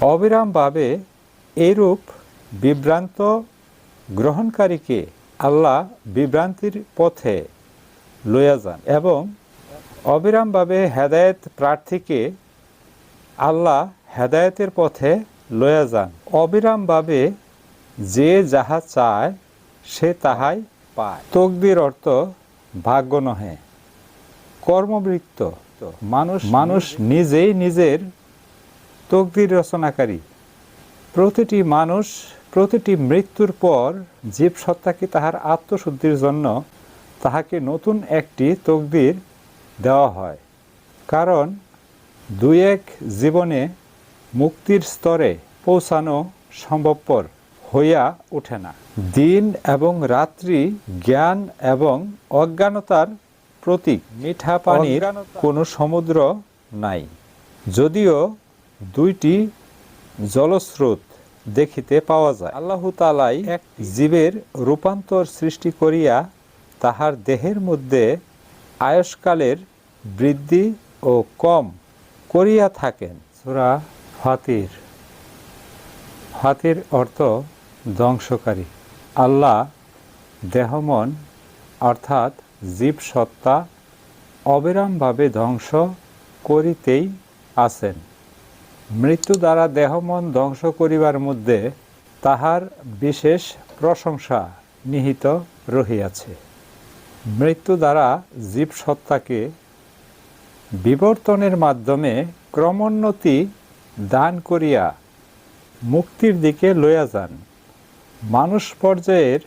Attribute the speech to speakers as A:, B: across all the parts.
A: অবিরামভাবে এরূপ বিভ্রান্ত গ্রহণকারীকে আল্লাহ বিভ্রান্তির পথে লইয়া যান এবং অবিরামভাবে হেদায়েত প্রার্থীকে আল্লাহ হেদায়েতের পথে লইয়া যান। অবিরামভাবে যে যাহা চায় সে তাহাই পায়। তকদির অর্থ ভাগ্য নহে কর্মবৃত্ত। মানুষ মানুষ নিজেই নিজের তকদির রচনাকারী। প্রতিটি মানুষ প্রতিটি মৃত্যুর পর জীবসত্তাকে তাহার আত্মশুদ্ধির জন্য তাহাকে নতুন একটি তকদির দেওয়া হয়? কারণ দুই এক জীবনে মুক্তির স্তরে পৌঁছানো সম্ভবপর হইয়া ওঠে না। দিন এবং রাত্রি জ্ঞান এবং অজ্ঞানতার প্রতীক। মিঠা পানির কোনো সমুদ্র নাই। যদিও দুইটি জলস্রোত দেখিতে পাওয়া যায়। আল্লাহ তালাই এক জীবের রূপান্তর সৃষ্টি করিয়া তাহার দেহের মধ্যে আয়সকালের বৃদ্ধি ও কম করিয়া থাকেন। সুরা ফাতির। ফাতির অর্থ ধ্বংসকারী। আল্লাহ দেহমন অর্থাৎ জীব সত্তা অবিরামভাবে ধ্বংস করিতেই আছেন। মৃত্যু দ্বারা দেহমন ধ্বংস করিবার মধ্যে তাহার বিশেষ প্রশংসা নিহিত রহিয়াছে। মৃত্যু দ্বারা জীবসত্তাকে বিবর্তনের মাধ্যমে ক্রমোন্নতি দান করিয়া মুক্তির দিকে লইয়া যান। মানুষ পর্যায়ের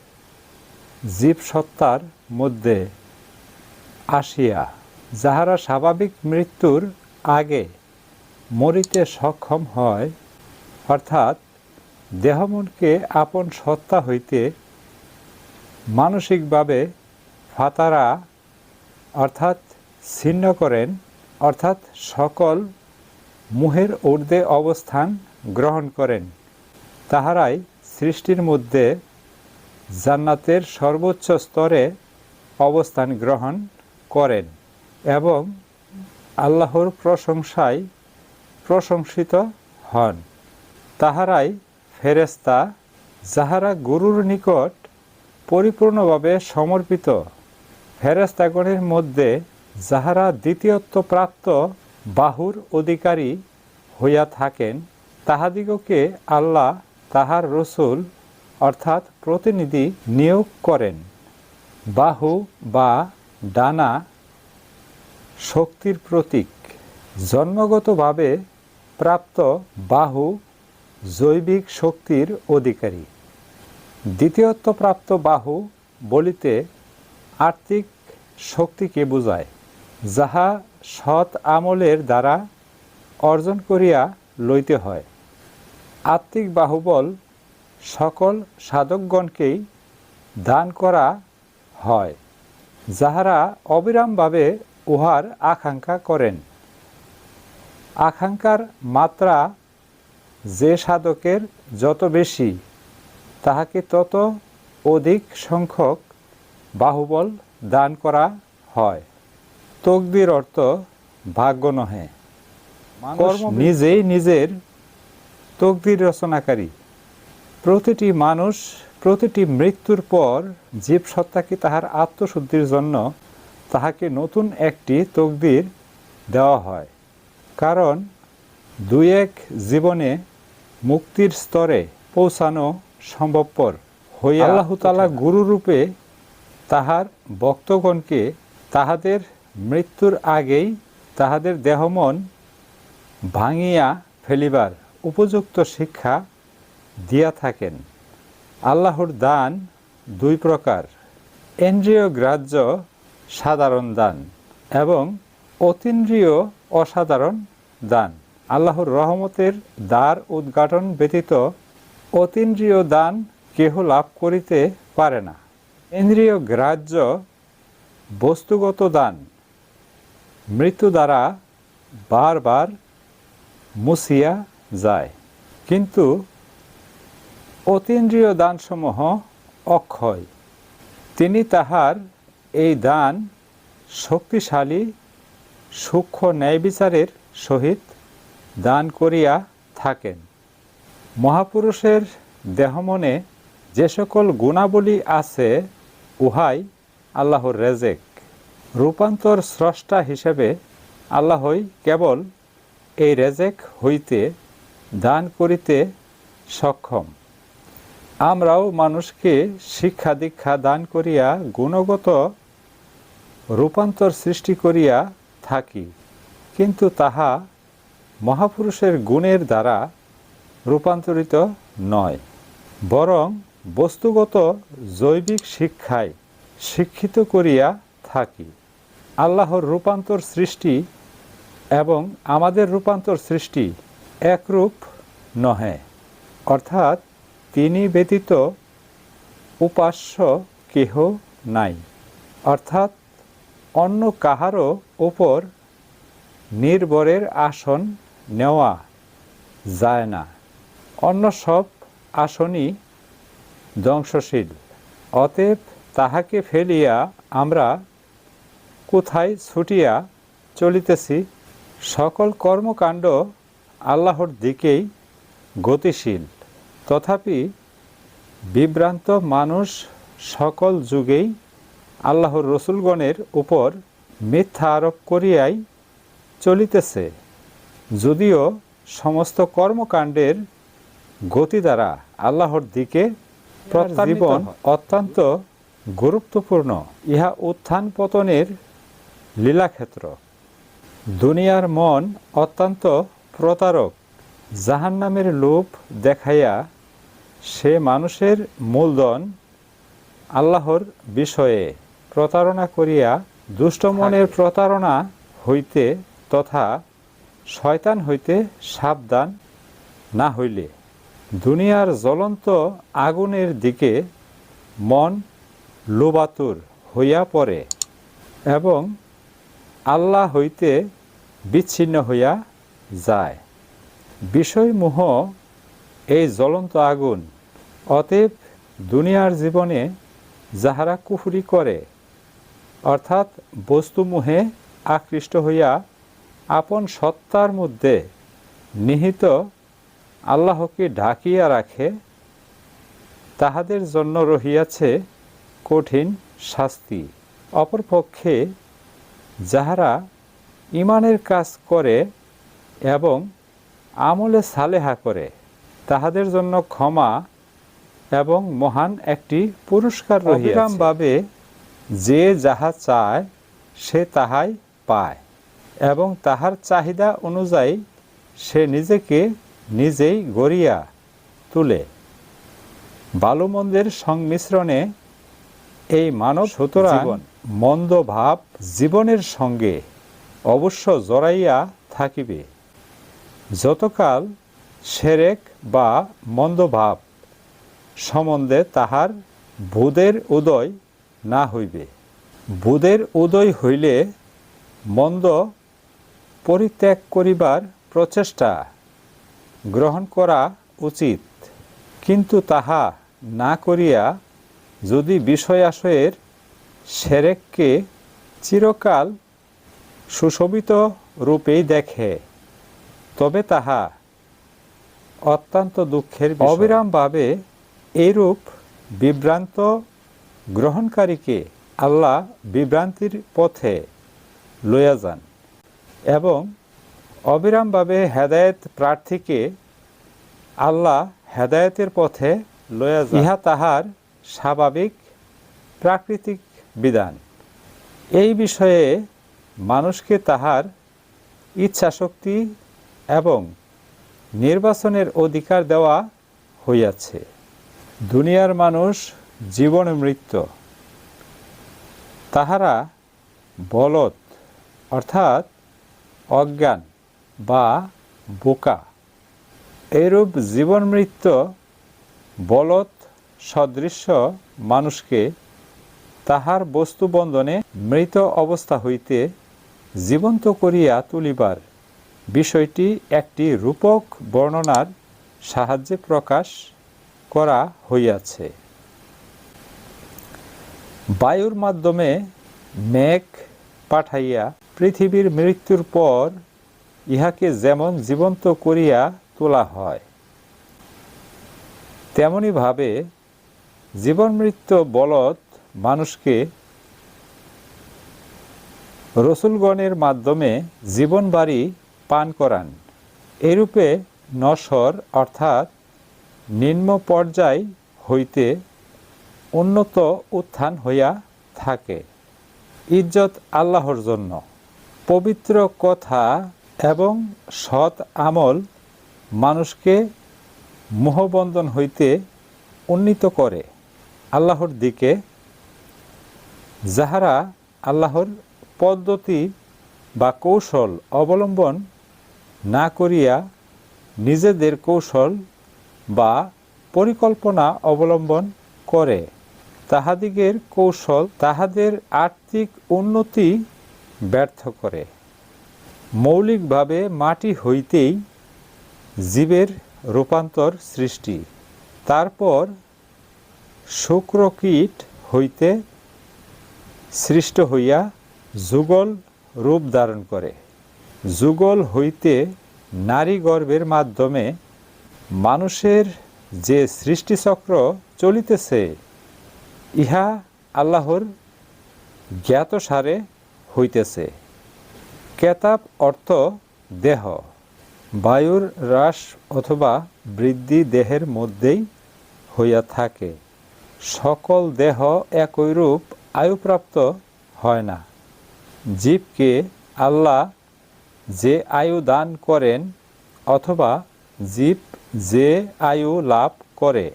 A: জীবসত্তার মধ্যে আসিয়া, যাহারা স্বাভাবিক মৃত্যুর আগে মরিতে সক্ষম হয়, অর্থাৎ দেহমনকে আপন সত্তা হইতে মানসিকভাবে ফাতারা, অর্থাৎ ছিন্ন করেন, অর্থাৎ সকল মুহের ঊর্ধ্বে অবস্থান গ্রহণ করেন। তাহারাই সৃষ্টির মধ্যে জান্নাতের সর্বোচ্চ স্তরে অবস্থান গ্রহণ করেন এবং আল্লাহর প্রশংসায় প্রশংসিত হন। তাহারাই ফেরেস্তা যাহারা গুরুর নিকট পরিপূর্ণভাবে সমর্পিত। ফেরেস্তাগণের মধ্যে যাহারা দ্বিতীয়ত্ব প্রাপ্ত বাহুর অধিকারী হইয়া থাকেন, তাহাদিগকে আল্লাহ তাহার রসুল অর্থাৎ প্রতিনিধি নিয়োগ করেন। বাহু বা ডানা শক্তির প্রতীক। জন্মগতভাবে প্রাপ্ত বাহু জৈবিক শক্তির অধিকারী। দ্বিতীয়ত্ব প্রাপ্ত বাহু বলিতে আর্থিক শক্তিকে বোঝায়, যাহা সৎ আমলের দ্বারা অর্জন করিয়া লইতে হয়। আত্মিক বাহুবল সকল সাধকগণকেই দান করা হয়, যাহারা অবিরামভাবে উহার আকাঙ্ক্ষা করেন। আকাঙ্ক্ষার মাত্রা যে সাধকের যত বেশি তাহাকে তত অধিক সংখ্যক বাহুবল দান করা হয়। তকদির অর্থ ভাগ্য নহে। মানুষ নিজেই নিজের তকদির রচনাকারী। প্রতিটি মানুষ প্রতিটি মৃত্যুর পর জীবসত্তাকে তাহার আত্মশুদ্ধির জন্য তাহাকে নতুন একটি তকদির দেওয়া হয়। কারণ দুই এক জীবনে মুক্তির স্তরে পৌঁছানো সম্ভবপর হইয়া আল্লাহ তালা গুরুরূপে তাহার ভক্তগণকে তাহাদের মৃত্যুর আগেই তাহাদের দেহমন ভাঙিয়া ফেলিবার উপযুক্ত শিক্ষা দিয়া থাকেন। আল্লাহর দান দুই প্রকার ইন্দ্রিয় গ্রাহ্য সাধারণ দান এবং অতীন্দ্রিয় অসাধারণ দান। আল্লাহর রহমতের দ্বার উদ্ঘাটন ব্যতীত অতীন্দ্রিয় দান কেহ লাভ করিতে পারে না। ইন্দ্রিয় গ্রাহ্য বস্তুগত দান মৃত্যু দ্বারা বারবার মুছিয়া যায়। কিন্তু অতীন্দ্রিয় দানসমূহ অক্ষয়। তিনি তাহার এই দান শক্তিশালী সূক্ষ্ম ন্যায় বিচারের সহিত দান করিয়া থাকেন। মহাপুরুষের দেহমনে যে সকল গুণাবলী আছে, উহাই আল্লাহর রেজেক। রূপান্তর স্রষ্টা হিসেবে আল্লাহই কেবল এই রেজেক হইতে, দান করিতে সক্ষম। আমরাও মানুষকে শিক্ষা দীক্ষা দান করিয়া গুণগত রূপান্তর সৃষ্টি করিয়া থাকি, কিন্তু তাহা মহাপুরুষের গুণের দ্বারা রূপান্তরিত নয়, বরং বস্তুগত জৈবিক শিক্ষায় শিক্ষিত করিয়া থাকি। আল্লাহর রূপান্তর সৃষ্টি এবং আমাদের রূপান্তর সৃষ্টি একরূপ নহে, অর্থাৎ তিনি ব্যতীত উপাস্য কেহ নাই, অর্থাৎ অন্য কাহারও ওপর নির্ভরের আসন নেওয়া যায় না। অন্য সব আসনই ধ্বংসশীল। অতএব তাহাকে ফেলিয়া আমরা কোথায় ছুটিয়া চলিতেছি, সকল কর্মকাণ্ড আল্লাহর দিকেই গতিশীল। তথাপি বিভ্রান্ত মানুষ সকল যুগেই আল্লাহর রসুলগণের উপর মিথ্যা আরোপ করিয়াই চলিতেছে। যদিও সমস্ত কর্মকাণ্ডের গতি দ্বারা আল্লাহর দিকে জীবন অত্যন্ত গুরুত্বপূর্ণ ইহা উত্থান পতনের লীলাক্ষেত্র। দুনিয়ার মন অত্যন্ত প্রতারক জাহান্নামের লোভ দেখাইয়া সে মানুষের মূলধন আল্লাহর বিষয়ে প্রতারণা করিয়া দুষ্ট মনের প্রতারণা হইতে তথা শয়তান হইতে সাবধান না হইলে। দুনিয়ার জ্বলন্ত আগুনের দিকে মন লোবাতুর হইয়া পড়ে এবং আল্লাহ হইতে বিচ্ছিন্ন হইয়া যায়। বিষয়মোহ এই জ্বলন্ত আগুন অতএব দুনিয়ার জীবনে যাহারা কুফুরি করে অর্থাৎ বস্তুমোহে আকৃষ্ট হইয়া আপন সত্তার মধ্যে নিহিত আল্লাহকে ঢাকিয়া রাখে, তাহাদের জন্য রহিয়াছে কঠিন শাস্তি। অপরপক্ষে যাহারা ইমানের কাজ করে এবং আমলে সালেহা করে, তাহাদের জন্য ক্ষমা এবং মহান একটি পুরস্কার রহিয়াছে। যে যাহা চায় সে তাহাই পায় এবং তাহার চাহিদা অনুযায়ী সে নিজেকে নিজেই গড়িয়া তুলে। বালুমন্দের সংমিশ্রণে এই মানব সুতরাং মন্দ ভাব জীবনের সঙ্গে অবশ্য জড়াইয়া থাকিবে। যতকাল সেরেক বা মন্দভাব সম্বন্ধে তাহার বুধের উদয় না হইবে। বুধের উদয় হইলে মন্দ পরিত্যাগ করিবার প্রচেষ্টা গ্রহণ করা উচিত। কিন্তু তাহা না করিয়া যদি বিষয়াশয়ের সেরেককে চিরকাল সুশোভিত রূপেই দেখে, তবে তাহা অত্যন্ত দুঃখের অবিরামভাবে এইরূপ বিভ্রান্ত গ্রহণকারীকে আল্লাহ বিভ্রান্তির পথে লইয়া যান এবং অবিরামভাবে হেদায়েত প্রার্থীকে আল্লাহ হেদায়েতের পথে লইয়া যান। ইহা তাহার স্বাভাবিক প্রাকৃতিক বিধান। এই বিষয়ে মানুষকে তাহার ইচ্ছাশক্তি এবং নির্বাচনের অধিকার দেওয়া হইয়াছে। দুনিয়ার মানুষ জীবন মৃত্যু। তাহারা বলদ, অর্থাৎ অজ্ঞান বা বোকা। এরূপ জীবন মৃত্যু বলদ সদৃশ্য মানুষকে তাহার বস্তুবন্ধনে মৃত অবস্থা হইতে জীবন্ত করিয়া তুলিবার বিষয়টি একটি রূপক বর্ণনার সাহায্যে প্রকাশ করা হইয়াছে। বায়ুর মাধ্যমে মেঘ পাঠাইয়া পৃথিবীর মৃত্যুর পর ইহাকে যেমন জীবন্ত করিয়া তোলা হয় তেমনিভাবে জীবন মৃত্যু বলৎ মানুষকে রসুলগণের মাধ্যমে জীবন বাড়ি পান করান। এরূপে নশর অর্থাৎ নিম্ন পর্যায় হইতে উন্নত উত্থান হইয়া থাকে। ইজ্জত আল্লাহর জন্য। পবিত্র কথা এবং সৎ আমল মানুষকে মোহবন্ধন হইতে উন্নীত করে আল্লাহর দিকে, যাহারা আল্লাহর পদ্ধতি বা কৌশল অবলম্বন না করিয়া নিজেদের কৌশল বা পরিকল্পনা অবলম্বন করে। তাহাদিগের কৌশল তাহাদের আর্থিক উন্নতি ব্যর্থ করে। মৌলিকভাবে মাটি হইতেই জীবের রূপান্তর সৃষ্টি। তারপর শুক্রকীট হইতে সৃষ্ট হইয়া যুগল রূপ ধারণ করে। যুগল হইতে নারী গর্ভের মাধ্যমে মানুষের যে সৃষ্টিচক্র চলিতেছে ইহা আল্লাহর জ্ঞাতসারে হইতেছে। কেতাব অর্থ দেহ। বায়ুর হ্রাস অথবা বৃদ্ধি দেহের মধ্যেই হইয়া থাকে। সকল দেহ একই রূপ আয়ুপ্রাপ্ত হয় না। জীবকে আল্লাহ যে আয়ু দান করেন অথবা জীব যে আয়ু লাভ করে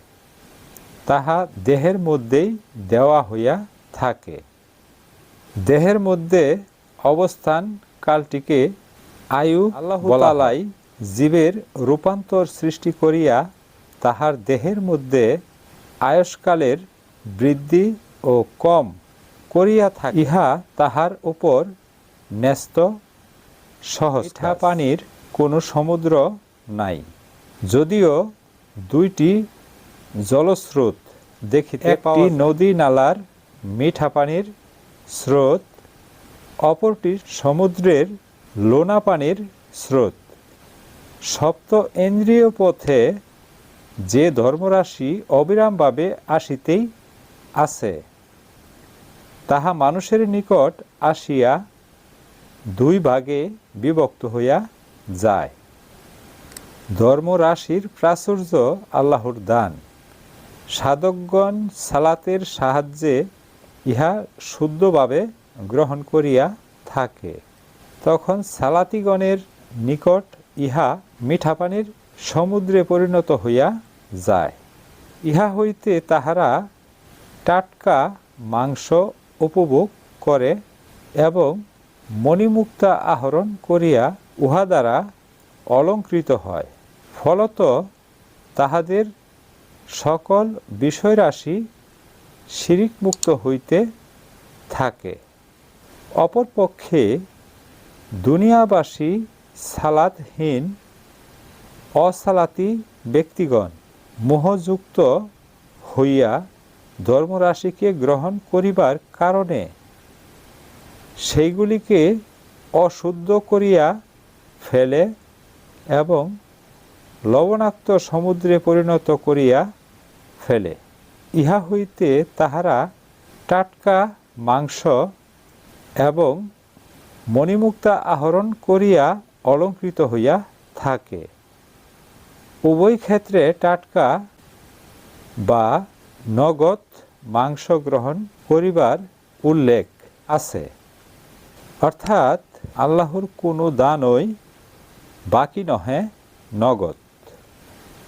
A: তাহা দেহের মধ্যেই দেওয়া হইয়া থাকে। দেহের মধ্যে অবস্থান কালটিকে আয়ু আল্লাহ জীবের রূপান্তর সৃষ্টি করিয়া তাহার দেহের মধ্যে আয়সকালের বৃদ্ধি ও কম করিয়া থাকে। ইহা তাহার উপর ন্যস্ত সহজ। পানির কোনো সমুদ্র নাই। যদিও দুইটি জলস্রোত দেখিতে একটি নদী নালার মিঠা পানির স্রোত অপরটি সমুদ্রের লোনা পানির স্রোত। সপ্ত ইন্দ্রিয় পথে যে ধর্মরাশি অবিরামভাবে আসিতেই আছে তাহা মানুষের নিকট আসিয়া দুই ভাগে বিভক্ত হইয়া যায়। ধর্মরাশির প্রাচুর্য আল্লাহর দান। সাধকগণ সালাতের সাহায্যে ইহা শুদ্ধভাবে গ্রহণ করিয়া থাকে। তখন সালাতিগণের নিকট ইহা মিঠা পানির সমুদ্রে পরিণত হইয়া যায়। ইহা হইতে তাহারা টাটকা মাংস উপভোগ করে এবং মণিমুক্তা আহরণ করিয়া উহা দ্বারা অলঙ্কৃত হয়। ফলত তাহাদের সকল বিষয়রাশি শিরিকমুক্ত হইতে থাকে। অপরপক্ষে দুনিয়াবাসী সালাদহীন অসালাতি ব্যক্তিগণ মোহযুক্ত হইয়া ধর্মরাশিকে গ্রহণ করিবার কারণে সেইগুলিকে অশুদ্ধ করিয়া ফেলে এবং লবণাক্ত সমুদ্রে পরিণত করিয়া ফেলে। ইহা হইতে তাহারা টাটকা মাংস এবং মণিমুক্তা আহরণ করিয়া অলঙ্কৃত হইয়া থাকে। উভয় ক্ষেত্রে টাটকা বা নগদ মাংস গ্রহণ করিবার উল্লেখ আছে। অর্থাৎ আল্লাহর কোনো দানই বাকি নহে নগদ।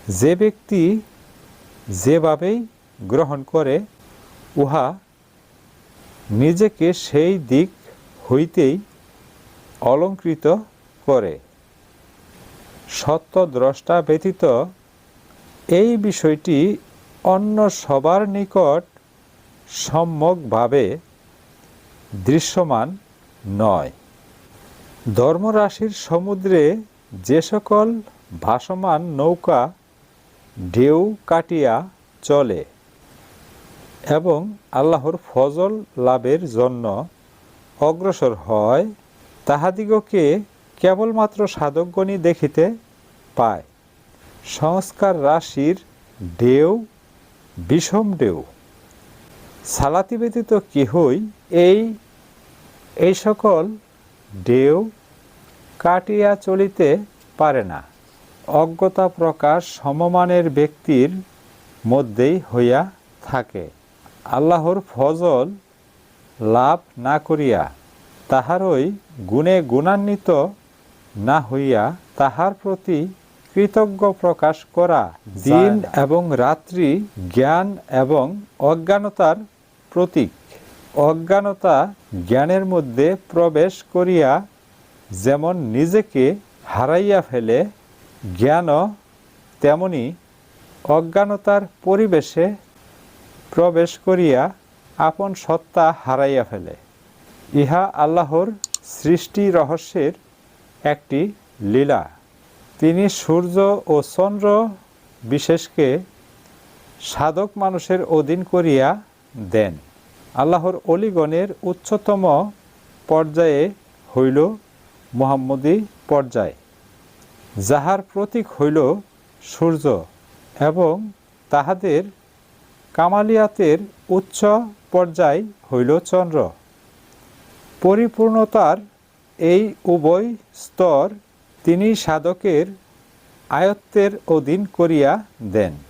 A: যে ব্যক্তি যেভাবেই গ্রহণ করে, উহা নিজেকে সেই দিক হইতেই অলঙ্কৃত করে। সত্য দ্রষ্টা ব্যতীত এই বিষয়টি অন্য সবার নিকট সম্যকভাবে দৃশ্যমান নয়। ধর্মরাশির সমুদ্রে যে সকল ভাসমান নৌকা ঢেউ কাটিয়া চলে এবং আল্লাহর ফজল লাভের জন্য অগ্রসর হয়, তাহাদিগকে কেবলমাত্র সাধকগণই দেখিতে পায়। সংস্কার রাশির ঢেউ, বিষম ঢেউ। সালাতি ব্যতীত কেহই এই এই সকল ঢেউ কাটিয়া চলিতে পারে না। অজ্ঞতা প্রকাশ সমমানের ব্যক্তির মধ্যেই হইয়া থাকে। আল্লাহর ফজল লাভ না করিয়া তাহারই গুণে গুণান্বিত না হইয়া তাহার প্রতি কৃতজ্ঞ প্রকাশ করা দিন এবং রাত্রি জ্ঞান এবং অজ্ঞানতার প্রতীক। অজ্ঞানতা জ্ঞানের মধ্যে প্রবেশ করিয়া যেমন নিজেকে হারাইয়া ফেলে জ্ঞানও তেমনি অজ্ঞানতার পরিবেশে প্রবেশ করিয়া আপন সত্তা হারাইয়া ফেলে। ইহা আল্লাহর সৃষ্টি রহস্যের একটি লীলা। তিনি সূর্য ও চন্দ্র বিশেষকে সাধক মানুষের অধীন করিয়া দেন। আল্লাহর অলিগণের উচ্চতম পর্যায়ে হইল মোহাম্মদী পর্যায়। যাহার প্রতীক হইল সূর্য এবং তাহাদের কামালিয়াতের উচ্চ পর্যায় হইল চন্দ্র। পরিপূর্ণতার এই উভয় স্তর তিনি সাধকের আয়ত্তের অধীন করিয়া দেন।